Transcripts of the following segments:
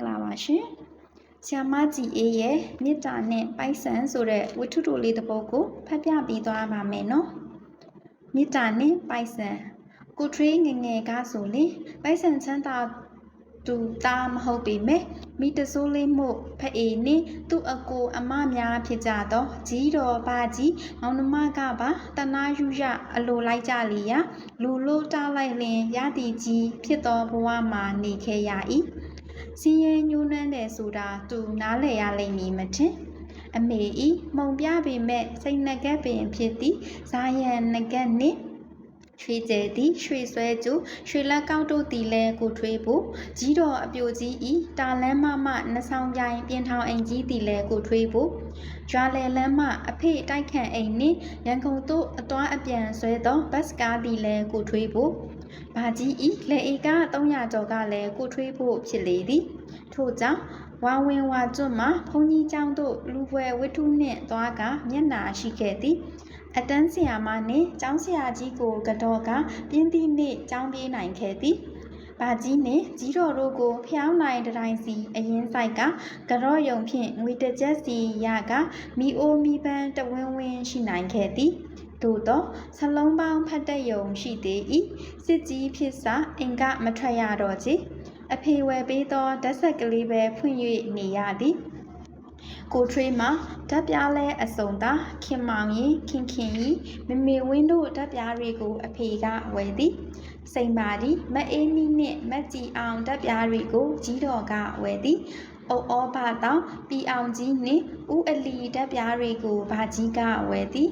္ဂလာပါရှင်။ဆီယမကြီးအေးရဲ့မေတ္တာနဲ့ပိုက်ဆံဆိုတဲ့ဝတ္ထုတိုလေးတစ်ပုဒ်ကိုဖတ်ပြပေးသွားပါမယ်နော်။မေတ္တာနဲ့ပိုက်ဆံကိုထွေးငယ်ငယ်ကဆိုရင်ပိုက်ဆံချမ်းသာသူသားမဟုတ်ပေမဲ့မိတဆိုးလေးမို့ဖအေနှင့်သူ့အကိုအမများဖြစ်ကြသောကြီးတော်ဘာကြီးမောင်နှမကပါတနာယူရအလိုလိုက်ကြလီရာလူလို့တားလိုက်လင်ရသည်ကြီးဖြစ်သောဘဝမှာနေခဲ့ရ၏ စင်းရဲညှိုးနှမ်းတယ်ဆိုတာသူနားလည်ရလိမ့်မည်မထင်အမေဤမှုံပြပေမဲ့စိတ်နှကက်ပင်ဖြစ်သည်ဇာယံနှကက်နှင့်ရွှေကျဲသည်ရွှေဆွဲကျူရွှေလက်ကောက်တို့သည်လဲကိုထွေးဖို့ကြီးတော်အပြိုကြီးဤတာလန်းမမနှဆောင်ပြိုင်ပြင်ထောင်အိမ်ကြီးသည်လဲကိုထွေးဖို့ရွာလေလန်းမအဖေတိုက်ခန့်အိမ်နှင့်ရန်ကုန်သို့အတွားအပြန်ဆွဲသောဘတ်စကားသည်လဲကိုထွေးဖို့ ဘာကြီးဤလေဧက300ကျော်ကလဲကိုထွေးဖို့ဖြစ်လေသည်ထို့ကြောင့်ဝါဝင်ဝါကျွတ်မှဘုန်းကြီးကျောင်းသို့လူပွဲဝတ္ထုနှင့်သွားကမျက်နာရှိခဲ့သည်အတန်းဆရာမနှင့်ကျောင်းဆရာကြီးကိုကတော့ကပြင်းသည့်နေ့ကျောင်းပြေးနိုင်ခဲ့သည်။ဘာကြီးနှင့်ကြီးတော်တို့ကိုဖျောင်းနိုင်တတိုင်းစီအရင်ဆိုင်ကကြော့ယုံဖြင့်ငွေတစ်ကျပ်စီရကမီအိုမီပန်းတဝင်းဝင်းရှိနိုင်ခဲ့သည်။ သို့သောဆလုံးပေါင်းဖတ်တဲ့ယုံရှိသေး၏စစ်ကြီးဖြစ်စာအင်ကမထွက်ရတော့ချေအဖေဝယ်ပေးသောဓာတ်ဆက်ကလေးပဲဖွင့်၍နေရသည်။ကိုထွေးမှာဓာတ်ပြားလဲအစုံသာခင်မောင်ရင်ခင်ခင်ကြီးမမေဝင်းတို့ဓာတ်ပြားတွေကိုအဖေကဝယ်သည်စိန်ပါဒီမအေးမီနှင့်မက်ကြည်အောင်ဓာတ်ပြားတွေကိုကြီးတော်ကဝယ်သည်အုတ်ဩဘာတောင်ပီအောင်ကြီးနှင့်ဥအလီဓာတ်ပြားတွေကိုဘာကြီးကဝယ်သည်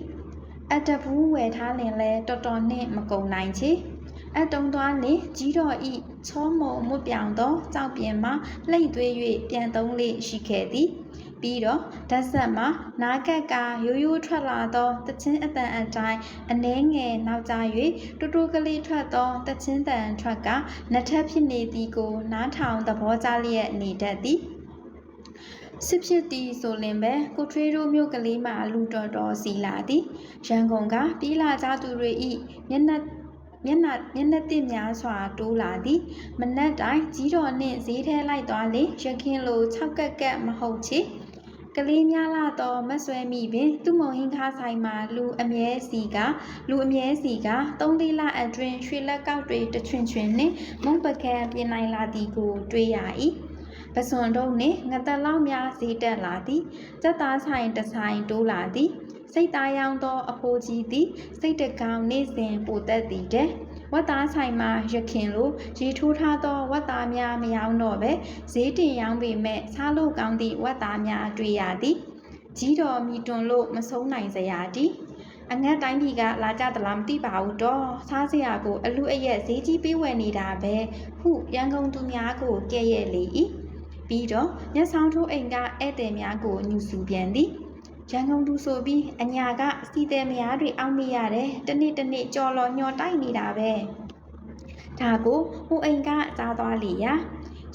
အတဘူးဝယ်ထားလင်လဲတော်တော်နှင့်မကုံနိုင်ချေအတုံသွားလင်ကြီးတော်ဤချောမုံမွတ်ပြောင်သောကြောက်ပြင်မှလှိမ့်သွေး၍ပြန်သုံးလေရှိခဲ့သည်ပြီးတော့ဓာတ်ဆက်မှာနားကက်ကရိုးရိုးထွက်လာသောတချင်းအတန်အတိုင်းအနှဲငယ်နောက်ကျ၍တူတူကလေးထွက်သောတချင်းတန်ထွက်ကနှစ်ထပ်ဖြစ်နေသည်ကိုနားထောင်သဘောကျလျက်နေတတ်သည် စစ်ဖြစ်သည်ဆိုလင်ပဲကိုထွေးတို့မြို့ကလေးမှလူတော်တော်စီလာသည်ရန်ကုန်ကပြီးလာကြသူတွေဤမျက်နှာမျက်နှာမျက်နှာတစ်များစွာတိုးလာသည်မနက်တိုင်းကြီးတော်နှင့်ဈေးထဲလိုက်သွားလေရခင်လို၆ကက်ကက်မဟုတ်ချေကလေးများလာတော့မဆွဲမိပင်သူ့မုံဟင်းခါဆိုင်မှာလူအမြဲစီကလူအမြဲစီကသုံးလေးလအတွင်းရွှေလက်ကောက်တွေတချွင်ချွင်နှင့်မုံပကံပြင်နိုင်လာသည်ကို တွေ့ရ၏ ပစွန်တို့နှင့်ငတလောက်များဈေးတက်လာသည်စက်သားဆိုင်တဆိုင်တိုးလာသည်စိတ်သားရောင်းသောအဖိုးကြီးသည်စိတ်တကောင်နေစဉ်ပိုတက်သည်တဲ့ဝတ်သားဆိုင်မှာရခင်လိုရေထိုးထားသောဝတ်သားများမရောင်းတော့ပဲဈေးတင်ရောင်းပေမဲ့စားလို့ကောင်းသည့်ဝတ်သားများတွေ့ရသည်ကြီးတော်မီတွန်လို့မဆုံးနိုင်စရာတည်းအငတ်တိုင်းပြည်ကလာကြသလားမသိပါဘူးတော့စားစရာကိုအလူအရက်ဈေးကြီးပေးဝယ်နေတာပဲဟုရန်ကုန်သူများကိုကဲ့ရဲ့လေ၏ ပြီးတော့မျက်ဆောင်ထိုးအိမ်ကဧည့်သည်များကိုညှူဆူပြန်သည်ရန်ကုန်သူဆိုပြီးအညာကစီတယ်မယားတွေအောက်မိရတယ်တနေ့တနေ့ကြော်လော်ညော်တိုက်နေတာပဲဒါကိုဟိုအိမ်ကစားသွားလေရာ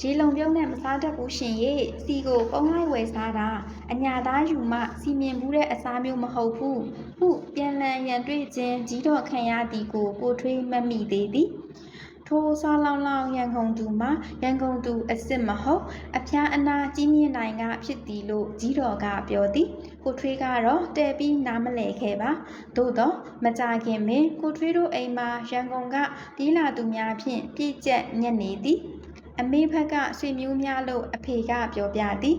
ရေလုံပြုံးနဲ့မစားတတ်ဘူးရှင်ရေစီကိုပုံလိုက်ဝယ်စားတာအညာသားယူမှစီမင်ဘူးတဲ့အစားမျိုးမဟုတ်ဘူးဟုပြန်လည်ရန်တွေ့ခြင်းကြီးတော်ခံရသည်ကိုကိုထွေးမမိသေးသည် ထိုးစားလောင်လောင်ရန်ကုန်သူမှာရန်ကုန်သူအစ်စ်မဟုတ်အဖျားအနာကြီးမြင့်နိုင်ကဖြစ်သည်လို့ကြီးတော်ကပြောသည်ကိုထွေးကတော့တဲပြီးနားမလဲခဲ့ပါသို့တော့မကြခင်ပင်ကိုထွေးတို့အိမ်မှာရန်ကုန်ကပြေးလာသူများဖြင့်ပြည့်ကျက်ညက်နေသည်အမေဘက်ကဆွေမျိုးများလို့အဖေကပြောပြသည်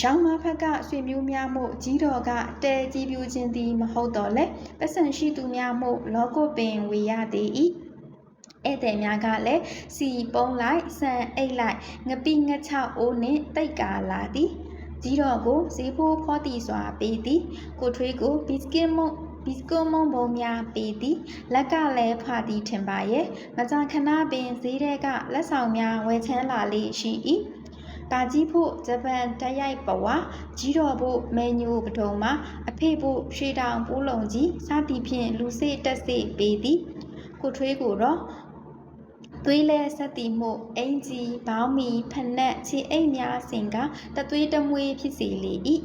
ရောင်မဖက်ကဆွေမျိုးများမို့ကြီးတော်ကတဲကြီးပြူခြင်းသည်မဟုတ်တော့လဲပတ်စံရှိသူများမို့လောကုပင်ဝေရသည်၏ ဧည့်သည်များကလည်းစီပုံးလိုက်ဆန်အိတ်လိုက်ငပိငချောက်အိုးနှင့်တိတ်ကာလာသည်ကြီးတော်ကိုဈေးဖိုးဖောတီစွာပေးသည်ကိုထွေးကိုဘီစကစ်မုတ်ဘီစကိုမုံဘုံများပေးသည်လက်ကလည်းဖာသည်ထင်ပါရဲ့မကြာခဏပင်ဈေးထဲကလက်ဆောင်များဝယ်ချမ်းလာလေးရှိ၏ပါကြီးဖို့ဂျပန်တရိုက်ပဝါကြီးတော်ဖို့မဲညိုပထုံမှာအဖေဖို့ရွှေတောင်ပိုးလုံးကြီးစသည်ဖြင့်လူစေ့တက်စေ့ပေးသည်ကိုထွေးကိုတော့ သွေးလဲဆက်တီမှုအင်ကြီးဘောင်းမီဖနက်ခြေအိတ်များစင်ကတသွေးတမွေးဖြစ်စေလေ၏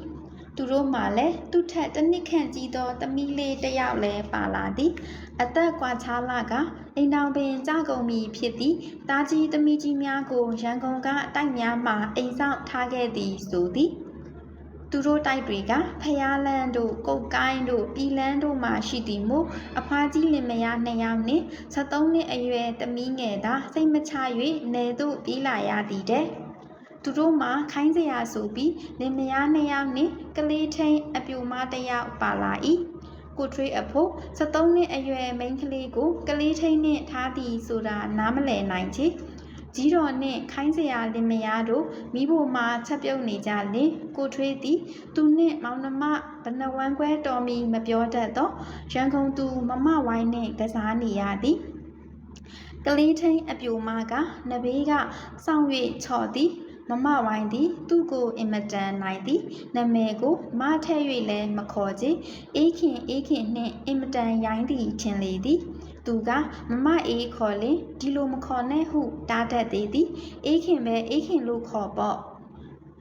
သူတို့မှလည်းသူ့ထက်တစ်နှစ်ခန့်ကြီးသောသမီးလေးတစ်ယောက်လည်းပါလာသည်အသက်ကွာခြားလာကအိမ်တော်ပင်ကြကုန်ပြီဖြစ်သည်တားကြီးသမီးကြီးများကိုရန်ကုန်ကတိုက်များမှအိမ်ဆောင်ထားခဲ့သည်ဆိုသည် သူတို့တိုက်တွေကဖျားလန်းတို့ကုတ်ကိုင်းတို့ပြည်လန်းတို့မှရှိသည်မို့အဖွားကြီးလင်မယားနှစ်ယောက်နှင့်73နှစ်အရွယ်သမီးငယ်သာစိတ်မချ၍နေသို့ပြေးလာရသည်တဲ့သူတို့မှခိုင်းစရာဆိုပြီးလင်မယားနှစ်ယောက်နှင့်ကလေးထိန်အပြူမတစ်ယောက်ပါလာ၏ကိုထွေးအဖို့73နှစ်အရွယ်မိန်းကလေးကိုကလေးထိန်နှင့်ထားသည်ဆိုတာနားမလည်နိုင်ချေ ကြီးတော်နှင့်ခိုင်းစရာလင်မယားတို့မိဖို့မှာချက်ပြုတ်နေကြလင်ကိုထွေးသည်သူနှင့်မောင်နှမဘဏဝမ်းခွဲတော်မီမပြောတတ်သောရန်ကုန်သူမမဝိုင်းနှင့်ကစားနေရသည်ကလေးထိန်အပြိုမကနဘေးကစောင့်၍ချော်သည်မမဝိုင်းသည် သူ့ကိုအင်မတန်နိုင်သည်နာမည်ကိုမထည့်၍လည်းမခေါ်ချေအေးခင်အေးခင်နှင့်အင်မတန်ရိုင်းသည်ထင်လေသည် သူကမမအေးခေါ်လင်ဒီလိုမခေါ်နဲ့ဟုတားတတ်သေးသည်အေးခင်ပဲအေးခင်လို့ခေါ်ပေါ့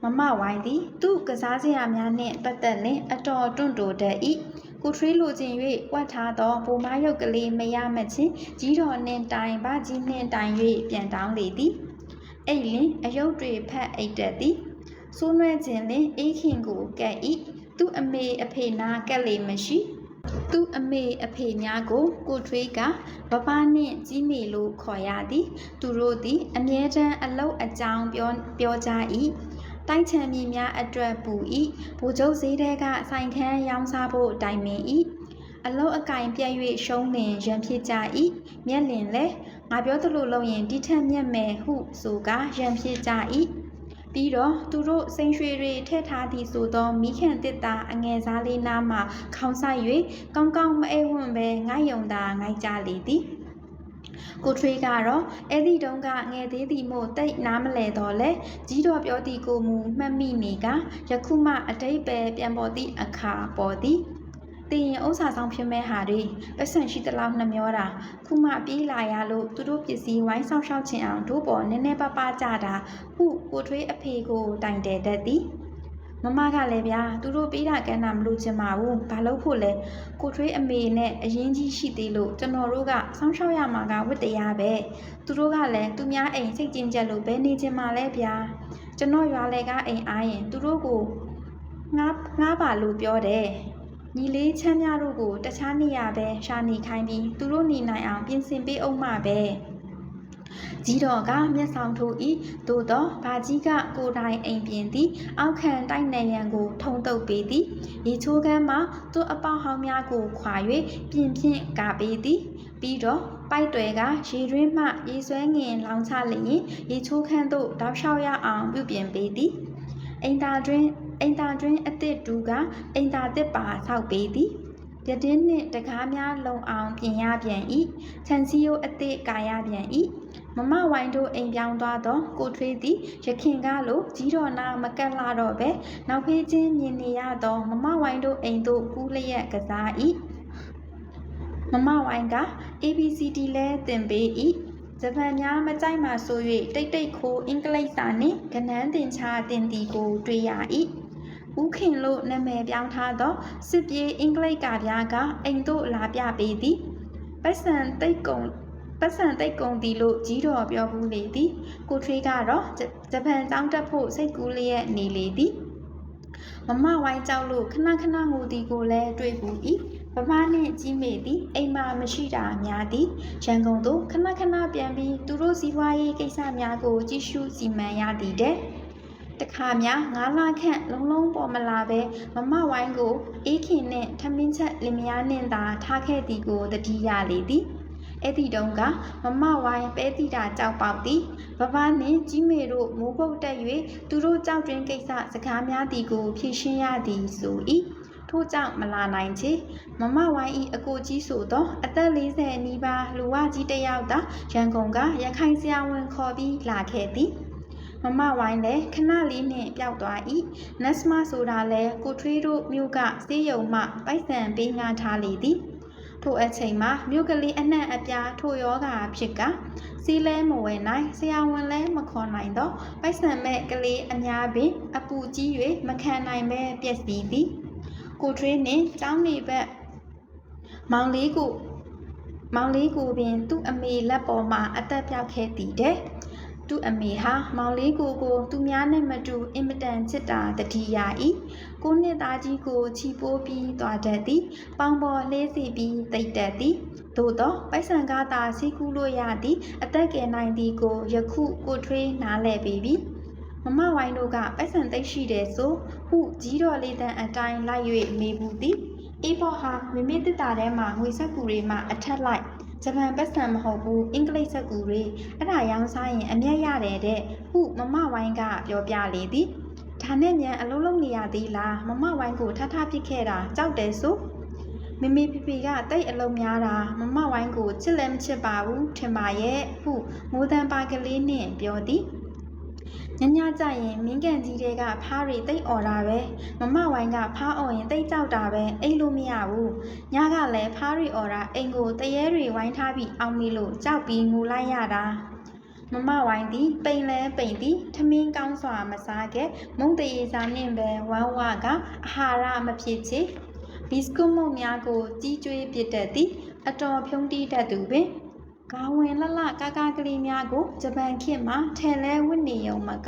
မမဝိုင်းသည် သူ့ကစားစရာများနှင့်ပတ်သက်လင်အတော်တွန့်တိုတတ်၏ကိုထွေးလိုချင်၍ဝတ်ထားသောဘုံမရုပ်ကလေးမရမချင်းကြီးတော်နှင့်တိုင်ဗကြီးနှင့်တိုင်၍ပြန်တောင်းလေသည်အိတ်လင်အယုတ်တွေဖက်အိတ်တတ်သည်စိုးနွဲခြင်းလင်အေးခင်ကိုကဲ့၏သူ့အမေအဖေနာကက်လေမရှိ သူ့အမေအဖေများကို ကိုထွေးကဘဘနှင့်ကြီးမေလို့ခေါ်ရသည် သူတို့သည် အမြဲတမ်းအလုတ်အကြောင်းပြောပြောကြ၏တိုင်းချမ်းမြေများအတွက်ပူ၏ဗိုလ်ချုပ်ဈေးတဲကဆိုင်ခန်းရောင်းစားဖို့တိုင်ပင်၏အလုတ်အကင်ပြက်၍ရှုံးလင်ရန်ဖြစ်ကြ၏မျက်လင်လဲငါပြောသလိုလုပ်ရင်တိထက်မြက်မယ်ဟုဆိုကရန်ဖြစ်ကြ၏ ပြီးတော့သူတို့စိန်ရွှေတွေထည့်ထားသည်ဆိုသောမိခင်တစ်တာအငယ်စားလေးနားမှခေါင်းဆိုင်၍ကောင်းကောင်းမအိပ်ဝံ့ပဲငိုက်ယုံသာငိုက်ကြလေသည်ကိုထွေးကတော့အဲ့ဒီတုန်းကငယ်သေးသည်မို့တိတ်နားမလဲတော့လဲကြီးတော်ပြောသည်ကိုမူမှတ်မိနေကယခုမှအတိတ်ပဲပြန်ပေါ်သည့်အခါပေါ်သည် တင်ရင်ဥစ္စာဆောင်ဖြစ်မဲ့ဟာတွေပတ်စံရှိသလောက်နှမျောတာခုမှပြေးလာရလို့သူတို့ပစ္စည်းဝိုင်းဆောင်ရှောက်ချင်အောင်တို့ပေါ်နည်းနည်းပါးပါးကြတာဟုကိုထွေးအဖေကိုတိုင်တယ်တတ်သည်မမကလည်းဗျာသူတို့ပေးတာကမ်းတာမလို့ချင်ပါဘူးဘာလို့ဖို့လဲကိုထွေးအမေနဲ့အရင်ကြီးရှိသေးလို့ကျွန်တော်တို့ကစောင်းရှောက်ရမှာကဝတ်တရားပဲသူတို့ကလည်းသူများအိမ်စိတ်ကျဉ်ကျက်လို့ဘယ်နေချင်မှာလဲဗျာကျွန်တော်ရွာလေကအိမ်အားရင်သူတို့ကိုငါငါပါလို့ပြောတယ် ညီလေးချမ်းမြတို့ကိုတခြားနေရာပဲရှာနေခိုင်းပြီးသူတို့နေနိုင်အောင်ပြင်ဆင်ပေးအောင်မှပဲကြီးတော်ကမျက်ဆောင်ထိုး၏သို့သောဘာကြီးကကိုယ်တိုင်အိမ်ပြင်သည် အောက်ခံတိုက်နေရန်ကို ထုံတုပ်ပေးသည်ရေချိုးကမ်းမှာသူ့အပေါဟောင်းများကိုခွာ၍ပြင်ဖြင့်ကာပေးသည် ပြီးတော့ပိုက်တွေကရေတွင်းမှရေဆွဲငင်လောင်ချလျင်ရေချိုးခန်းသို့တောက်လျှောက်ရအောင်ပြုပြင်ပေးသည်အိမ်သာတွင် အိမ်သာတွင်အစ်စ်တူကအိမ်သာတစ်ပါဆောက်ပေးသည်ရတင်းနှင့်တကားများလုံအောင်ပြင်ရပြန်၏ခြံစည်းရိုးအသည့်ကာရပြန်၏မမဝိုင်းတို့အိမ်ပြောင်းသွားသောကိုထွေးသည်ရခင်ကလိုကြီးတော်နာမကက်လာတော့ပဲနောက်ဖေးချင်းမြင်နေရသောမမဝိုင်းတို့အိမ်သို့ကူးလျက်ကစား၏မမဝိုင်းက ABCD လဲတင်ပေး၏ဂျပန်များမကြိုက်မှဆို၍တိတ်တိတ်ခိုးအင်္ဂလိပ်စာနှင့်ကနန်းတင်ချတင်သည်ကိုတွေ့ရ၏ ဦးခင်လို့နာမည်ပြောင်းထားသောစစ်ပြေးအင်္ဂလိပ်ကပြားကအိမ်သို့လာပြပေးသည်ပတ်စံတိတ်ကုံပတ်စံတိတ်ကုံသည်လို့ကြီးတော်ပြောဘူးလေသည်ကိုထွေးကတော့ဂျပန်တောင်းတက်ဖို့စိတ်ကူးလျက်နေလေသည်မမဝိုင်းကြောက်လို့ခဏခဏငိုသည်ကိုလည်းတွေ့ဘူး၏ဗမာနှင့်ကြီးမေသည်အိမ်မှာမရှိတာများသည်ရန်ကုန်သို့ခဏခဏပြန်ပြီးသူတို့စီးပွားရေးကိစ္စများကိုကြည့်ရှုစီမံရသည်တဲ့ တခါများငါးလခန့်လုံးလုံးပေါ်မလာပဲမမဝိုင်းကိုအေးခင်နှင့်ထမင်းချက်လင်မယားနှင့်သာထားခဲ့သည်ကိုတတိယလေသည်အဲ့ဒီတုန်းကမမဝိုင်းပဲတိတာကြောက်ပေါက်သည်ဘဘနှင့်ကြီးမေတို့မိုးပုတ်တက်၍သူတို့ကြောက်တွင်ကိစ္စစကားများသည်ကိုဖြည့်ရှင်းရသည်ဆို၏ထို့ကြောင့်မလာနိုင်ချေမမဝိုင်းဤအကိုကြီးဆိုသောအသက်40အနီးပါးလူဝကြီးတစ်ယောက်သာရန်ကုန်ကရခိုင်ဆရာဝန်ခေါ်ပြီးလာခဲ့သည် မမဝိုင်းလည်းခဏလေးနှင့်ပျောက်သွား၏နတ်စမဆိုတာလည်းကိုထွေးတို့မြို့ကစေးယုံမှပိုက်ဆံပေးငှားထားလေသည်ထိုအချိန်မှာမြို့ကလေးအနှံ့အပြားထိုယောဂါဖြစ်ကစီးလဲမဝယ်နိုင်ဆရာဝန်လဲမခေါ်နိုင်တော့ပိုက်ဆံမဲ့ကလေးအများပင်အပူကြီး၍မခံနိုင်ပဲပျက်စီးသည်ကိုထွေးနှင့်ကျောင်းနေဘက်မောင်လေးကိုမောင်လေးကိုပင်သူ့အမေလက်ပေါ်မှာအသက်ပြောက်ခဲ့သည်တဲ့ သူ့အမေဟာမောင်လေးကိုကိုသူများနဲ့မတူအင်မတန်ချစ်တာတတိယဤကိုနှစ်သားကြီးကိုချီပိုးပြီးသွားတတ်သည်ပေါင်ပေါ်လေးစီပြီးတိတ်တက်သည်သို့သောပိုက်ဆံကားသာစီးကူးလို့ရသည်အသက်ကယ်နိုင်သည်ကိုယခုကိုထွေးနားလဲပေပြီမမဝိုင်းတို့ကပိုက်ဆံသိပ်ရှိတယ်ဆိုဟုကြီးတော်လေးတန်းအတိုင်းလိုက်၍မေးဘူးသည်အေးဖော်ဟာမိမိတစ်တာထဲမှာငွေဆက်ကူတွေမှအထက်လိုက် ဂျပန်ပတ်စံမဟုတ်ဘူးအင်္ဂလိပ်စက်ကူတွေအဲ့ဒါရောင်းစားရင်အမျက်ရတယ်တဲ့ဟုမမဝိုင်းကပြောပြလေသည်ဒါနဲ့မြန်အလုံးလုံးနေရသေးလားမမဝိုင်းကိုထထပစ်ခဲ့တာကြောက်တယ်ဆိုမမေပီပီကတိတ်အလုံးများတာမမဝိုင်းကိုချစ်လည်းမချစ်ပါဘူးထင်ပါရဲ့ဟုမိုးတန်ပါကလေးနှင့်ပြောသည် ညညကြရင်မင်းကန်ကြီးတွေကဖားတွေတိတ်အော်တာပဲမမဝိုင်းကဖားအော်ရင်တိတ်ကြောက်တာပဲအိတ်လို့မရဘူးညကလည်းဖားတွေအော်တာအိမ်ကိုတရေတွေဝိုင်းထားပြီးအောင်မီလို့ကြောက်ပြီးငိုလိုက်ရတာမမဝိုင်းသည်ပိန်လဲပိန်သည်ထမင်းကောင်းစွာမစားခဲ့မုံတရေစာနှင့်ပဲဝမ်းဝကအဟာရမဖြစ်ချေဘီစကွတ်မုတ်များကို ကြီးကျွေးပြတတ်သည်အတော်ဖြုံးတီးတတ်သူပင် ကာဝင်လလကာကာကလေးများကိုဂျပန်ခေတ်မှာထဲလဲဝတ်နေုံမက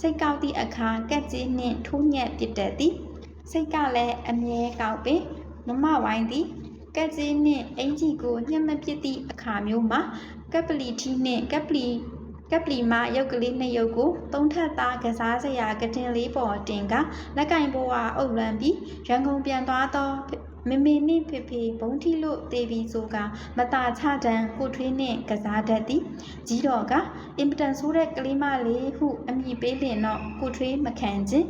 စိတ်ကောက်သည့်အခါကက်ကြီးနှင့်ထိုးညက်ပစ်တတ်သည်စိတ်ကလည်းအမြဲကောက်ပင်မမဝိုင်းသည်ကက်ကြီးနှင့်အင်ကြီးကိုညှက်မပစ်သည့်အခါမျိုးမှာကပ်ပလီထီနှင့်ကပ်ပလီကပ်ပလီမရုပ်ကလေးနှစ်ရုပ်ကိုသုံးထပ်သားကစားစရာကတင်လေးပေါ်တင်ကလက်ကင်ဘဝအုပ်လန်းပြီးရန်ကုန်ပြန်သွားသော မမေနှင့်ဖေဖေဘုံထီလို့တေပြီးဆိုကမတာချတန်ကိုထွေးနှင့်ကစားတတ်သည်ကြီးတော်ကအင်ပတန်ဆိုးတဲ့ကလေးမလေးဟုအမည်ပေးလင်တော့ကိုထွေးမခံခြင်း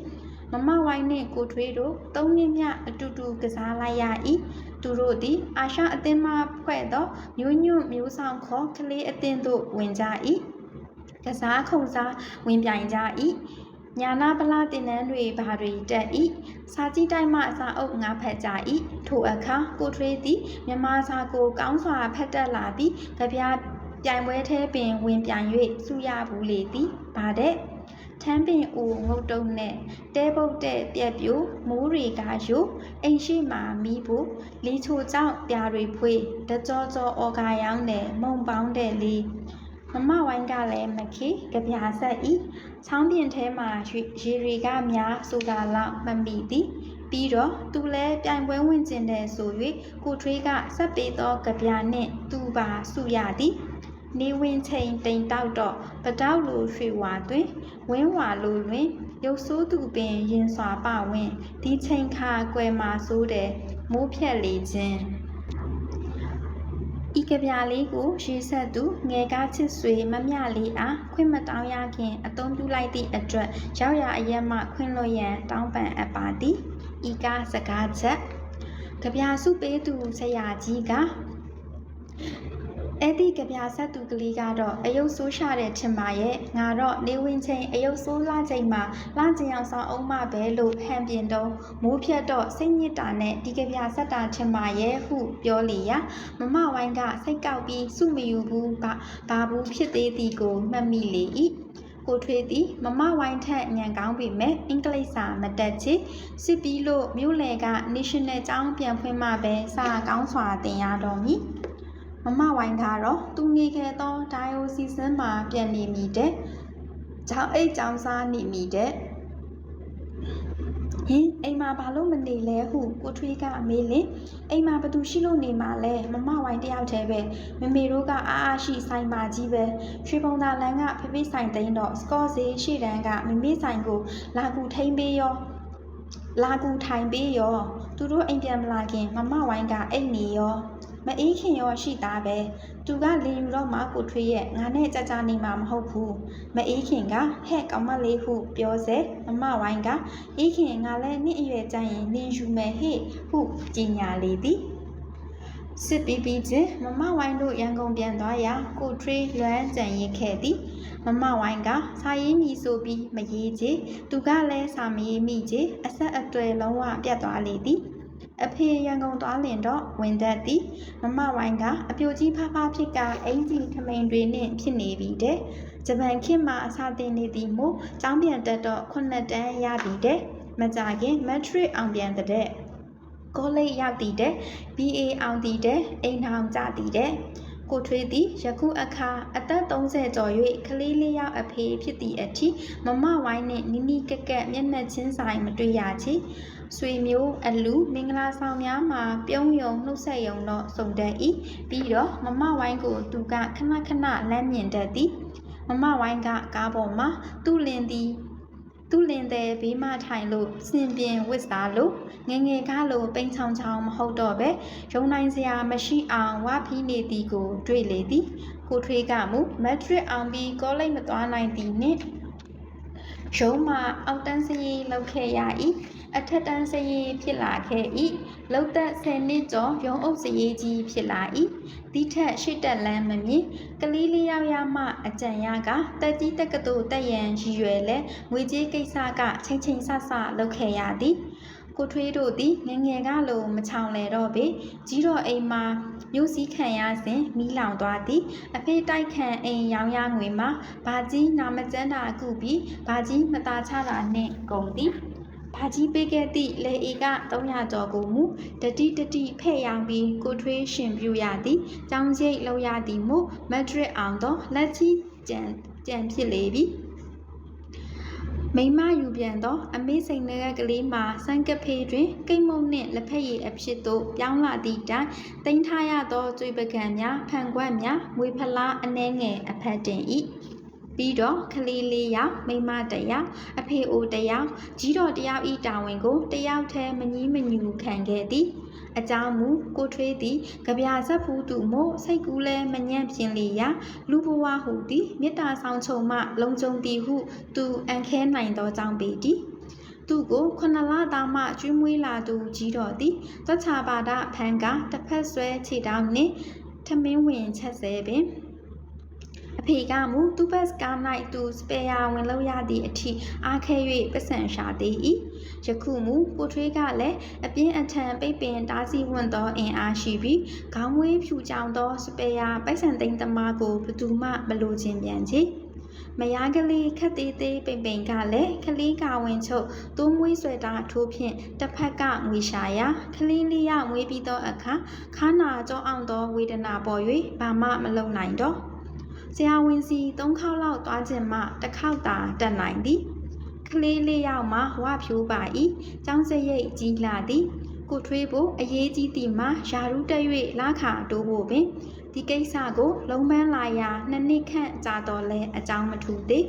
မမဝိုင်းနှင့်ကိုထွေးတို့သုံးနှစ်မြအတူတူကစားလိုက်ရ၏သူတို့သည်အာရှအသင်းမှဖွဲ့သောမျိုးညွန့်မျိုးဆောင်ခေါ်ကလေးအသင်းသို့ဝင်ကြ၏ကစားခုံစားဝင်ပြိုင်ကြ၏ ညာနာပလာတင်နန်းတွေဘာတွေတက်၏စာကြည့်တိုက်မှစာအုပ်ငါဖတ်ကြ၏ထိုအခါကိုထွေးသည်မြမစာကိုကောင်းစွာဖတ်တတ်လာပြီးကြပြပြိုင်ပွဲထဲပင်ဝင်ပြိုင်၍စူရဘူးလေသည်ဗါတဲ့ထမ်းပင်ဦးငုတ်တုံနဲ့တဲပုတ်တဲ့ပြက်ပြိုမိုးတွေကယိုအိမ်ရှိမှမီးဖို့လီချိုကြောင့်ပြာတွေဖွေးတကြောကြောဩကာရောင်းတဲ့မုံပေါင်းတဲ့လီ မမဝိုင်းကလည်းမခေကြပြဆက်ဤချောင်းပြင်ထဲမှာရေတွေကများဆိုတာလောက်မမိသည်ပြီးတော့သူလည်းပြိုင်ပွဲဝင်ကျင်တယ်ဆို၍ကိုထွေးကဆက်ပေးသောကြပြနှင့်သူပါစုရသည်နေဝင်ချိန်တိမ်တောက်တော့ပတောက်လိုရွှေဝါတွင်ဝင်းဝါလိုတွင်ရုပ်ဆိုးသူပင်ရင်စွာပဝင်းဒီချိန်ခါကွယ်မှာဆိုးတယ်မိုးဖြက်လေခြင်း ဤကဗျာလေးကိုရေဆက်သူငယ်ကားချစ်ဆွေမမြလေးအားခွင့်မတောင်းရခင်အသုံးပြုလိုက်သည့်အတွက်ရောက်ရအရက်မှခွင့်လွှတ်ရန်တောင်းပန်အပ်ပါသည်ဤကားစကားချက်ကြဗျာစုပေးသူဆရာကြီးက အဲ့ဒီကြပြဆက်သူကလေးကတော့အယုတ်ဆိုးရှာတဲ့ထင်ပါရဲ့ငါတော့နေဝင်ချင်းအယုတ်ဆိုးလာချိန်မှာလာကျင်အောင်ဆောင်အောင်မပဲလို့ဟန်ပြင်တော့မိုးဖြတ်တော့စိတ်ညစ်တာနဲ့ဒီကြပြဆက်တာထင်ပါရဲ့ဟုပြောလေရာမမဝိုင်းကစိတ်ကောက်ပြီးစုမယူဘူးဘာဘာဘူးဖြစ်သေးသည်ကိုမှတ်မိလေ၏ကိုထွေးသည်မမဝိုင်းထက်ညံကောင်းပေမဲ့အင်္ဂလိပ်စာမတက်ချေစစ်ပြီးလို့မြို့လေက National ကျောင်းပြန်ဖွင့်မှပဲစာကောင်းစွာသင်ရတော့မည် မမဝိုင်းကတော့သူနေခဲ့သောဒိုင်ယိုစီစင်းမှာပြန်နေမိတဲ့။ကြောင်အိတ်ကြောင်စားနေမိတဲ့။ဟင်အိမ်မှာဘာလို့မနေလဲဟုကိုထွေးကမေးလင်အိမ်မှာဘသူရှိလို့နေမှာလဲမမဝိုင်းတယောက်တည်းပဲမမေတို့ကအားအားရှိဆိုင်ပါကြီးပဲရွှေပုံသာလန်ကဖေဖေဆိုင်သိန်းတော့စကော့စေးရှေ့တန်းကမမေဆိုင်ကိုလာကူထိန်ပေးရော လာကူထိုင်ပေးရောသူတို့အိမ်ပြန်မလာခင်မမဝိုင်းကအိတ်နေရောမအေးခင်ရောရှိသားပဲသူကလင်ယူတော့မှကိုထွေးရဲ့ငါနဲ့ကြကြနေမှာမဟုတ်ဘူးမအေးခင်ကဟဲ့ကောင်မလေးဟုပြောစေမမဝိုင်းကအေးခင်ငါလည်းနှစ်အရွယ်ကျရင်လင်ယူမယ်ဟေ့ဟုကြီးညာလေသည်စစ်ပြီးပြီးချင်းမမဝိုင်းတို့ရန်ကုန်ပြန်သွားရာကိုထွေးလွမ်းကြံရင်ခဲ့သည် မမဝိုင်းကစာရေးမည်ဆိုပြီးမရေးချေသူကလည်းစာမရေးမိချေအဆက်အသွယ်လုံးဝပြတ်သွားလေသည်အဖေရန်ကုန်သွားလင်တော့ဝင်တတ်သည်မမဝိုင်းကအပြိုကြီးဖားဖားဖြစ်ကအင်ကြီးထမိန်တွေနှင့်ဖြစ်နေပြီတဲ့ဂျပန်ခေတ်မှာအစာတင်နေသည်မို့ကျောင်းပြန်တက်တော့ခုနှစ်တန်းရပြီတဲ့မကြခင်မက်ထရစ်အောင်ပြန်တဲ့ကောလိပ်ရောက်တည်တဲ့ BA အောင်တည်တဲ့အိမ်ထောင်ကြတည်တဲ့ ကိုထွေးသည်ယခုအခါအသက်30ကျော်၍ကလေးလေးယောက်အဖေဖြစ်သည့်အထိမမဝိုင်းနှင့်နီးနီးကက်ကက်မျက်နှာချင်းဆိုင်မတွေ့ရချေဆွေမျိုးအလူမင်္ဂလာဆောင်များမှာပြုံးယုံနှုတ်ဆက်ယုံတော့စုံတတ်၏ပြီးတော့မမဝိုင်းကိုသူကခဏခဏလမ်းမြင်တတ်သည်မမဝိုင်းကကားပေါ်မှာသူ့လင်သည် သူ့လင်တဲ့ဘေးမှထိုင်လို့စင်ပြင်ဝစ်စားလို့ငယ်ငယ်ကားလို့ပိန်ချောင်ချောင်မဟုတ်တော့ပဲရုံနိုင်စရာမရှိအောင်ဝါဖီးနေသည်ကို တွေ့လေသည်ကိုထွေးကမူမက်ထရစ်အောင်ပြီးကောလိပ်မသွားနိုင်သည်နှင့်ရုံးမှာအောက်တန်းစရေးလောက်ခဲ့ရ၏ အထက်တန်းစရေးဖြစ်လာခဲ့၏လောက်သက်10နှစ်ကျော်ရုံးအုပ်စရေးကြီးဖြစ်လာ၏ဒီထက်ရှစ်တက်လန်းမမြင်ကလေးလေးယောက်ရမှအကြံရကတက်ကြီးတက်ကတူတက်ရန်ရည်ရွယ်လဲငွေကြေးကိစ္စကချိန်ချိန်ဆဆလုပ်ခဲ့ရသည်ကိုထွေးတို့သည်ငငယ်ကလိုမချောင်လေတော့ပေကြီးတော်အိမ်မှာမြို့စည်းခံရစဉ်မိလောင်သွားသည်အဖေတိုက်ခံအိမ်ရောင်ရငွေမှာဘာကြီးနာမကျန်းတာအခုပြီးဘာကြီးမသားချတာနှင့်ကုန်သည် ဘာကြီးပေးခဲ့သည့်လေအေက300ကျော်ကိုမူတတိတတိဖဲ့ရောင်ပြီးကိုထွေးရှင်ပြူရသည်ကြောင်းရိတ်လောက်ရသည်မို့မက်ဒရစ်အောင်သောလက်ကြီးကြံကြံဖြစ်လေပြီမိမယူပြန်သောအမေစိန်တဲ့ကလေးမှာစံကဖေးတွင်ကိတ်မုံနှင့်လက်ဖက်ရည်အဖြစ်သို့ပြောင်းလာသည့်တိုင်တင်ထားရသောကျွေပကံများဖန်ခွက်များငွေဖလားအနှဲငယ်အဖက်တင်၏ ပြီးတော့ကလေးလေးယောက်မိမတယောက်အဖေအိုတယောက်ကြီးတော်တယောက်ဤတာဝန်ကိုတယောက်တည်းမငီးမညူခံခဲ့သည်အကြောင်းမူကိုထွေးသည်ကြပြဇက်ဖူးသူမို့စိတ်ကူးလဲမညံ့ပြင်းလေရာလူဘဝဟုသည်မေတ္တာဆောင်ချုံမှလုံခြုံသည်ဟုသူအန်ခဲနိုင်သောကြောင့်ပေသည်သူကိုခဏလသားမှကျွေးမွေးလာသူကြီးတော်သည်သွချပါဒဖန်ကတစ်ဖက်ဆွဲခြေတောင်းနှင့်ထမင်းဝင်ချက်ဆဲပင် အဖေကမူသူ့ဘက်ကား၌သူစပယ်ယာဝင်လို့ရသည့်အထိအားခဲ၍ပတ်စံရှာသေး၏ယခုမူကိုထွေးကလည်းအပြင်းအထန်ပိတ်ပင်တားဆီးဝန့်သောအင်အားရှိပြီးခေါင်းဝေးဖြူကြောင်သောစပယ်ယာပိုက်ဆံသိမ်းသမားကိုဘသူမှမလိုချင်ပြန်ချေမယားကလေးခက်သေးသေးပိန်ပိန်ကလည်းကလေးကဝင်ချုပ်သိုးမွေးဆွဲတာထိုးဖြင့်တစ်ဖက်ကငွေရှာရာကလေးလေးရငွေပြီးသောအခါခါနာကြောအောင်သောဝေဒနာပေါ်၍ဘာမှမလုံနိုင်တော့ ဆရာဝန်စီ၃ခေါက်လောက်သွားခြင်းမှတစ်ခေါက်သာတက်နိုင်သည်ကလေးလေးယောက်မှဝဖြိုးပါ၏ကျောင်းစရိတ်ကြီးလာသည်ကိုထွေးဖို့အရေးကြီးသည်မှာယာရုတက်၍လာခါတိုးဖို့ပင်ဒီကိစ္စကို လုံးပန်းလာရာနှစ်နှစ်ခန့်ကြာတော်လဲအကြောင်းမထူသေး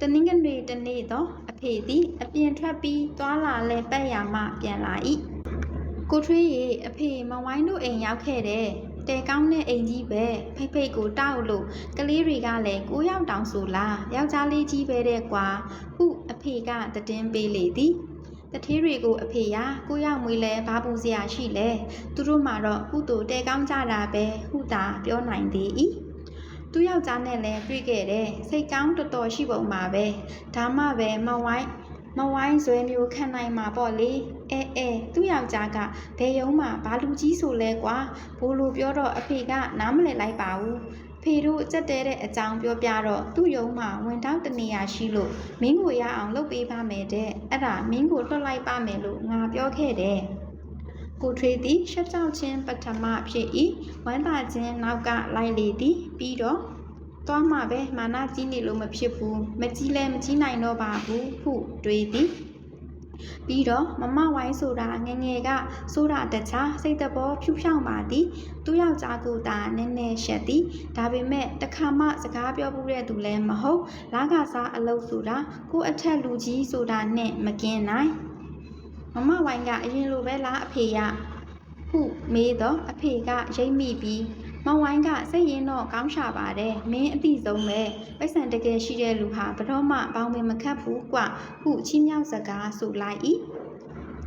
တနင်္ဂနွေတနေ့တော့အဖေသည် အပြင်ထွက်ပြီးသွားလာလဲပတ်ရမှပြန်လာ၏ကိုထွေးရေအဖေမဝိုင်းတို့အိမ်ရောက်ခဲ့တယ် တဲကောင်းတဲ့အိမ်ကြီးပဲဖိတ်ဖိတ်ကိုတောက်လို့ကလေးတွေကလည်းကိုရောက်တောင်ဆိုလားယောက်ျားလေးကြီးပဲတဲ့ကွာဟုအဖေကတည်င်းပေးလေသည်တထေးတွေကိုအဖေရကိုရောက်မွေးလဲဘာပူစရာရှိလဲသူတို့မှတော့ကုသိုလ်တဲကောင်းကြတာပဲဟုသာပြောနိုင်သေး၏သူယောက်ျားနဲ့လည်းတွေ့ခဲ့တယ်စိတ်ကောင်းတော်တော်ရှိပုံပါပဲဒါမှပဲမဝိုင်းမဝိုင်းဇွဲမျိုးခံနိုင်မှာပေါ့လေအဲအဲသူ့ယောက်ျားကဘယ်ယုံမှာဘာလူကြီးဆိုလဲကွာဘိုးလိုပြောတော့အဖေကနားမလည်လိုက်ပါဘူးဖေတို့ကြက်တဲတဲ့အကြောင်းပြောပြတော့သူ့ယုံမှာဝင်တောက်တနေရရှိလို့မင်းကိုရအောင်လုပ်ပေးပါမယ်တဲ့အဲ့ဒါမင်းကိုလွှတ်လိုက်ပါမယ်လို့ငါပြောခဲ့တယ်ကိုထွေးသည်ရှက်ကြောက်ခြင်းပထမဖြစ်၏ဝမ်းသာခြင်းနောက်ကလိုက်လေသည်ပြီးတော့သွားမှပဲမာနကြီးနေလို့မဖြစ်ဘူးမကြီးလဲမကြီးနိုင်တော့ပါဘူးဟုတွေးသည် ပြီးတော့မမဝိုင်းဆိုတာငငယ်ကဆိုတာတခြားစိတ်တဘောဖြူဖြောင်းပါသည်သူယောက်ျားကိုသာနည်းနည်းရှက်သည်ဒါပေမဲ့တခါမှစကားပြောမှုတဲ့သူလည်းမဟုတ်လာကစားအလုပ်ဆိုတာကိုအထက်လူကြီးဆိုတာနဲ့မကင်းနိုင်မမဝိုင်းကအရင်လိုပဲလားအဖေရဟုမေးတော့အဖေကရိပ်မိပြီး မောင်ဝိုင်းကစိတ်ရင်တော့ကောင်းရှာပါတယ်မင်းအတိဆုံးပဲပိုက်ဆံတကယ်ရှိတဲ့လူဟာဘတော်မှပေါင်းပင်မခတ်ဘူးကွဟုချင်းမြောက်စကားဆိုလိုက်၏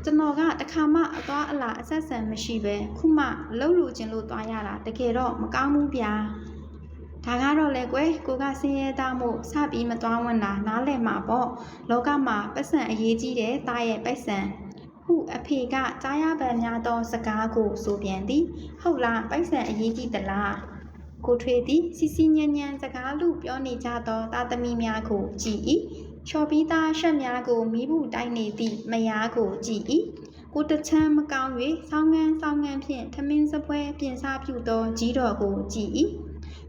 ကျွန်တော်ကတခါမှအသွားအလာအဆက်ဆံမရှိပဲခုမှလှုပ်လူချင်းလို့သွားရတာတကယ်တော့မကောင်းဘူးဗျာဒါကတော့လေကွယ်ကိုကဆင်းရဲသားမို့စပြီးမသွားဝင်တာနားလည်မှာပေါ့လောကမှာပတ်စံအရေးကြီးတယ်တားရဲ့ပိုက်ဆံ ဟဟုအဖေကကြားရပန်များသောစကားကိုဆိုပြန်သည်ဟုတ်လားပိုက်ဆံအရေးကြီးသလားကိုထွေးသည်စီစီညံညံစကားလူပြောနေကြသောသားသမီးများကိုကြည်၏ချော်ပြီးသားရှက်များကိုမိဘူးတိုက်နေသည့်မယားကိုကြည်၏ကိုတချမ်းမကောင်း၍ဆောင်းငန်းဆောင်းငန်းဖြင့်ထမင်းစပွဲပြင်စားပြုသောကြီးတော်ကိုကြည်၏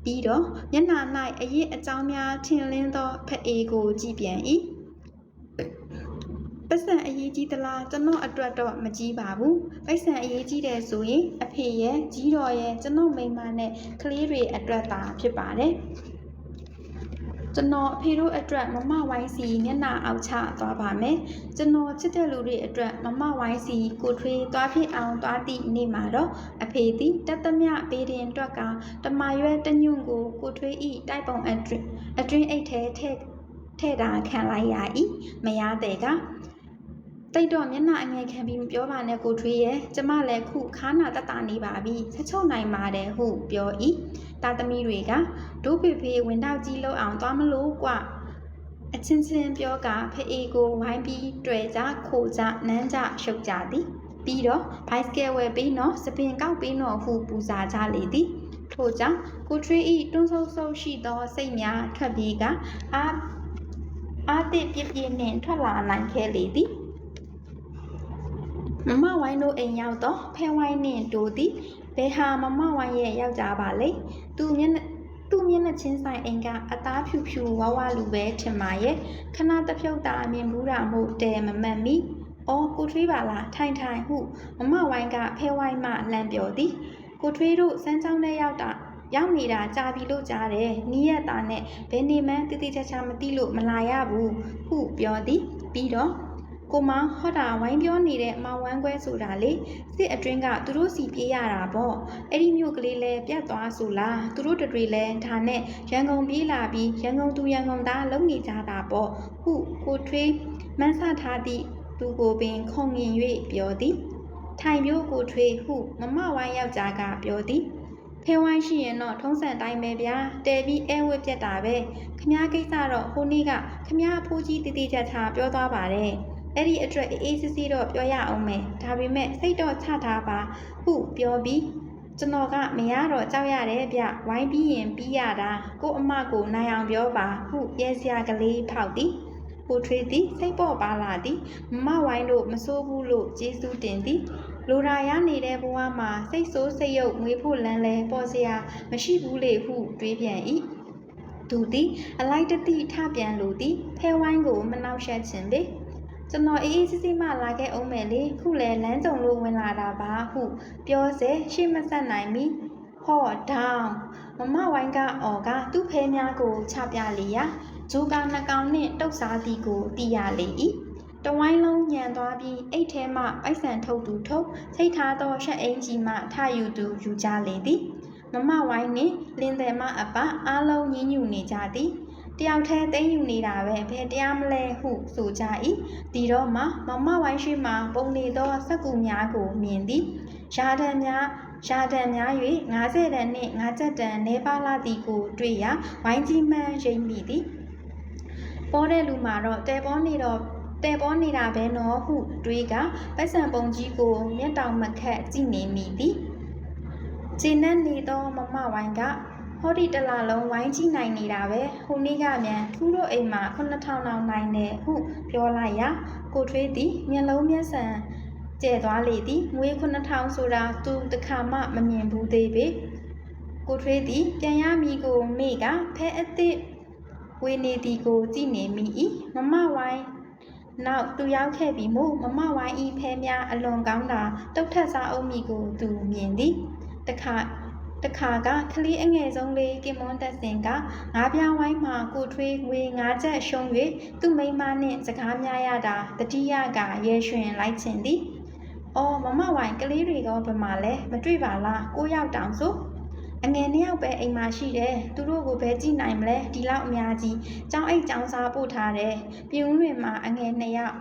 ပြီးတော့မျက်နှာ၌အရင်အကြောင်းများထင်လင်းသောဖအေးကိုကြည်ပြန်၏ ပတ်စံအရေးကြီးသလားကျွန်တော်အတွက်တော့မကြီးပါဘူးပတ်စံအရေးကြီးတယ်ဆိုရင်အဖေရဲ့ကြီးတော်ရဲ့ကျွန်တော်မိန်းမနဲ့ကလေးတွေအတွက်သာဖြစ်ပါတယ်ကျွန်တော်အဖေတို့အတွက်မမဝိုင်းစီမျက်နှာအောက်ချသွားပါမယ်ကျွန်တော်ချစ်တဲ့လူတွေအတွက်မမဝိုင်းစီကိုထွေးသွားဖြစ်အောင်သွားသည့်နေ့မှာတော့အဖေသည်တက်သမျှပေးတင်အတွက်ကတမရွဲတညွန့်ကိုကိုထွေးဤတိုက်ပုံအတွင်းအတွင်းအိတ်ထဲထည့်ထည့်တာခံလိုက်ရ၏မရတဲ့က တိတ်တော့မျက်နှာအငယ်ခံပြီးမပြောပါနဲ့ကိုထွေးရဲ့ကျမလည်းခုခါနာတတနေပါပြီဆက်ချုပ်နိုင်ပါတယ်ဟုပြော၏တာသမီတွေကဒိုးဖေဖေဝင်တော့ကြီးလို့အောင်သွားမလို့ကွအချင်းချင်းပြောကဖအေးကိုဝိုင်းပြီးတွေ့ကြခိုကြနမ်းကြရှုပ်ကြသည်ပြီးတော့ဘိုက်စကယ်ဝယ်ပြီးတော့စပင်ကောက်ပြီးတော့ဟုပူဇာကြလေသည်ထို့ကြောင့်ကိုထွေးဤတွန်းဆုပ်ဆုပ်ရှိသောစိတ်များထွက်ပြီးကအာအာတစ်ပြပြနှင့်ထွက်လာနိုင်ခဲ့လေသည် မမဝိုင်းတို့အိမ်ရောက်တော့ဖဲဝိုင်းနှင့်တိုးသည်ဘယ်ဟာမမဝိုင်းရဲ့ယောက်ျားပါလေသူမျက်နှာသူ့မျက်နှာချင်းဆိုင်အိမ်ကအသားဖြူဖြူဝါဝလူပဲထင်ပါရဲ့ခဏတစ်ဖြုတ်တာမြင်ဘူးတာမို့တဲမမတ်မီအော်ကိုထွေးပါလားထိုင်ထိုင်ဟုမမဝိုင်းကဖဲဝိုင်းမှလှမ်းပြောသည်ကိုထွေးတို့စမ်းချောင်းထဲရောက်တာရောက်နေတာကြာပြီလို့ကြားတယ်။နီးရတာနဲ့ဘယ်နေမှန်းတိတိကျကျမသိလို့မလာရဘူးဟုပြောသည်ပြီးတော့ ကိုမဟောတာဝိုင်းပြောနေတဲ့မောင်ဝမ်းခွဲဆိုတာလေစစ်အတွင်းကသူတို့စီပြေးရတာပေါ့အဲ့ဒီမျိုးကလေးလဲပြတ်သွားဆိုလားသူတို့တွေလဲဒါနဲ့ရန်ကုန်ပြေးလာပြီးရန်ကုန်သူရန်ကုန်သားလုံနေကြတာပေါ့ဟုကိုထွေးမန်းဆထားသည့်သူကိုပင်ခုံငင်၍ပြောသည်ထိုင်မျိုးကိုထွေးဟုမမဝိုင်းယောက်ျားကပြောသည်ဖဲဝိုင်းရှိရင်တော့ထုံးစံတိုင်းပဲဗျာတဲပြီးအဲဝက်ပြက်တာပဲခမားကိစ္စတော့ဟိုနေ့ကခမားအဖိုးကြီးတည်တည်ချာချာပြောသွားပါတယ် အဲ့ဒီအတွက်အေးအေးဆေးဆေးတော့ပြောရအောင်မယ်ဒါပေမဲ့စိတ်တော့ချထားပါဟုပြောပြီးကျွန်တော်ကမရတော့ကြောက်ရတယ်ဗျဝိုင်းပြီးရင်ပြီးရတာကို့အမကိုနိုင်အောင်ပြောပါဟုရဲစရာကလေးဖောက်သည်ကိုထွေးသည်စိတ်ပေါ်ပါလာသည်မမဝိုင်းတို့မစိုးဘူးလို့ကျေးဇူးတင်သည်လိုရာရနေတဲ့ဘဝမှာစိတ်ဆိုးစိတ်ယုတ်ငွေဖို့လန်းလဲပေါ်စရာမရှိဘူးလေဟုတွေးပြန်၏သူသည်အလိုက်တတိထပြန်လိုသည်ဖဲဝိုင်းကိုမနှောက်ယှက်ခြင်းပေ ကျွန်တော်အေးအေးစစ်စစ်မှလာခဲ့အောင်မယ်လေခုလဲလမ်းကြုံလို့ဝင်လာတာပါဟု ပြောစေရှေ့မဆက်နိုင်မီဟော့ဒေါင်းမမဝိုင်းကအော်ကသူ့ဖဲများကိုချပြလေရာဂျိုကာနှကောင်နှင့်တုတ်စားသည်ကိုတီးရလေ၏တဝိုင်းလုံးညံသွားပြီးအိတ်ထဲမှပိုက်ဆံထုတ်သူထုတ်စိတ်ထားသောရှက်အင်ကြီးမှထယူသူယူကြလေသည်မမဝိုင်းနှင့်လင်းတယ်မအပအားလုံးညှဉ်းညူနေကြသည် တယောက်တည်းသိမ်းယူနေတာပဲဘယ်တရားမလဲဟုဆိုကြ၏ဒီတော့မှမမဝိုင်းရှိမှပုံနေသောစက်ကူများကိုမြင်သည်ရာဒံများရာဒံများ၍90တန်နှင့်50တန်နေပါလာသည်ကိုတွေ့ရာဝိုင်းကြီးမှန်းရိပ်မိသည်ပေါ်တဲ့လူမှာတော့တဲပေါ်နေတော့တဲပေါ်နေတာပဲနော်ဟုတွေးကပတ်စံပုံကြီးကိုမျက်တောင်မခက်ကြည့်နေမိသည်ကျင်းနဲ့နေသောမမဝိုင်းက ဟောဒီတလလုံးဝိုင်းကြည့်နိုင်နေတာပဲဟိုနေ့ကမြန်သူ့တို့အိမ်မှာ9000လောက်နိုင်တယ်ဟုပြောလိုက်ရာကိုထွေးသည်မျက်လုံးမျက်စံကျဲသွားလေသည်ငွေ9000ဆိုတာသူတခါမှမမြင်ဘူးသေးပေကိုထွေးသည်ပြန်ရမီကိုမေကဖဲအစ်စ်ဝေနေသည်ကိုကြည့်နေမိ၏မမဝိုင်းနောက်သူရောက်ခဲ့ပြီးမို့မမဝိုင်းဤဖဲများအလွန်ကောင်းတာတုတ်ထက်စားအုပ်မိကိုသူမြင်သည်တခါ တခါကကလေးအငယ်ဆုံးလေးကင်မွန်တက်စင်ကငါးပြားဝိုင်းမှာကိုထွေးငွေငါးချက်ရှုံး၍သူ့မိန်းမနှင့်စကားများရတာတတိယကရဲရွှင်လိုက်ခြင်းသည်။အော်မမဝိုင်းကလေးတွေကဘယ်မှာလဲမတွေ့ပါလားကိုရောက်တောင်ဆိုအငယ်နှစ်ယောက်ပဲအိမ်မှာရှိတယ်သူတို့ကိုပဲကြည့်နိုင်မလဲဒီလောက်အများကြီးကျောင်းအိတ်ကျောင်းစားပို့ထားတယ်ပြည်ဦးလွင်မှာအငယ်နှစ်ယောက်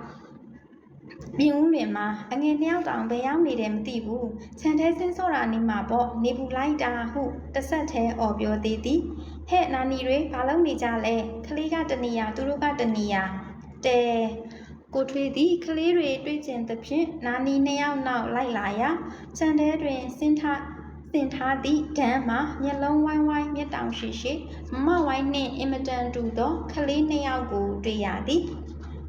မြင်းဦးလွင်မှာအငယ်နှစ်ယောက်တောင်ဘယ်ရောက်နေတယ်မသိဘူးခြံထဲဆင်းစောတာနေမှာပေါ့နေဘူးလိုက်တာဟုတဆက်သေးអော်ပြောသေးသည်ဟဲ့နာနီတွေဘာလုပ်နေကြလဲခလေးကတနေရသူတို့ကတနေရတဲကိုထွေးသည်ကလေးတွေတွေ့ကျင်သဖြင့်နာနီနှစ်ယောက်နောက်လိုက်လာရာခြံထဲတွင်ဆင်းထားဆင်ထားသည့်ဒန်းမှာမျက်လုံးဝိုင်းဝိုင်းမျက်တောင်ရှိရှိမမဝိုင်းနှင့်အင်မတန်တူသောကလေးနှစ်ယောက်ကိုတွေ့ရသည်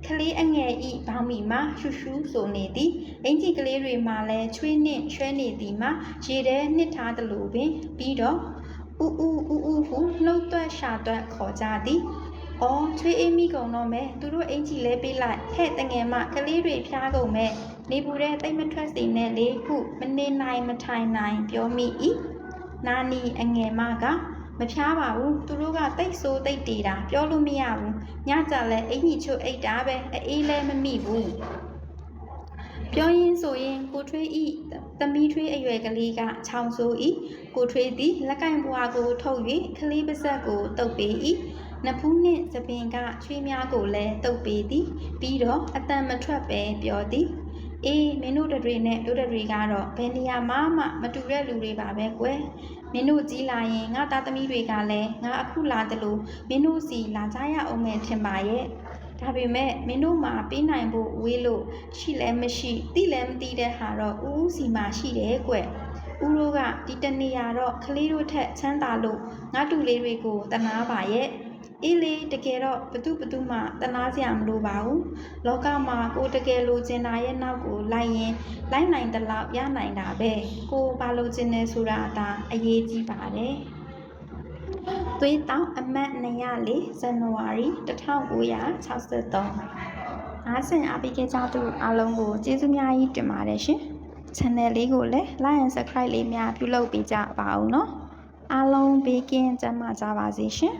ကလေးအငယ်ဤဘောင်းမီမှာရှူရှူဆိုနေသည်အင်ကြီးကလေးတွေမှာလည်းချွေးနှင့်ရွှဲနေသည်မှာရေထဲနှစ်ထားသလိုပင်ပြီးတော့ဥဥဥဥဟုနှုတ်သွက်ရှာသွက်ခေါ်ကြသည်။အော်ချွေးအေးမိကုန်တော့မယ်သူတို့အင်ကြီးလဲပေးလိုက်ဟဲ့တငယ်မကလေးတွေဖျားကုန်မယ်နေပူတဲ့တိတ်မထွက်စေနဲ့လေဟုမနေနိုင်မထိုင်နိုင်ပြောမိ၏နာနီအငယ်မက မဖျားပါဘူးသူတို့ကတိတ်ဆိုးတိတ်တေတာပြောလို့မရဘူးညကြလဲအင်ကြီးချို့အိတ်တာပဲအေးလဲမမိဘူးပြောရင်းဆိုရင်ကိုထွေးဤသမီးထွေးအရွယ်ကလေးကချောင်းဆိုဤကိုထွေးသည်လက်ကင်ဘွားကိုထုတ်၍ကလေးပါဇက်ကိုတုပ်ပေး၏နဖူးနှင့်သပင်ကချွေးများကိုလည်းတုပ်ပေးသည် ပြီးတော့အတန်မထွက်ပဲပြောသည်အေးမင်းတို့တွေနဲ့တို့တွေကတော့ဘယ်နေရာမှမမတူတဲ့လူတွေပါပဲကွယ် မင်းတို့ကြီးလာရင်ငါသားသမီးတွေကလည်းငါအခုလာတယ်လို့မင်းတို့စီလာကြရအောင်မယ်ထင်ပါရဲ့ဒါပေမဲ့မင်းတို့မှာပေးနိုင်ဖို့ဝေးလို့ရှိလဲမရှိသိလဲမသိတဲ့ဟာတော့ဦးဦးစီမှာရှိတယ်ကွ။ဦးတို့ကဒီတနေရာတော့ကလေးတို့ထက်ချမ်းသာလို့ငါတူလေးတွေကိုတနာပါရဲ့။ အေးလေတကယ်တော့ဘသူဘသူမှတနာစရာမလိုပါဘူး။လောကမှာကိုတကယ်လိုချင်တာရဲ့နောက်ကိုလိုက်ရင်လိုက်နိုင်တဲ့လောက်ရနိုင်တာပဲ။ကိုဘာလိုချင်နေဆိုတာဒါအရေးကြီးပါတယ်။ သွေးတောင်အမတ်204ဇန်နဝါရီ1963အားစင်အားပေးခဲ့ကြသူအားလုံးကိုကျေးဇူးများကြီးတင်ပါတယ်ရှင် channel လေးကိုလည်း like and subscribe လေးများပြုလုပ်ပေးကြပါဦးเนาะအားလုံးဘေးကင်းကျန်းမာကြပါစေရှင်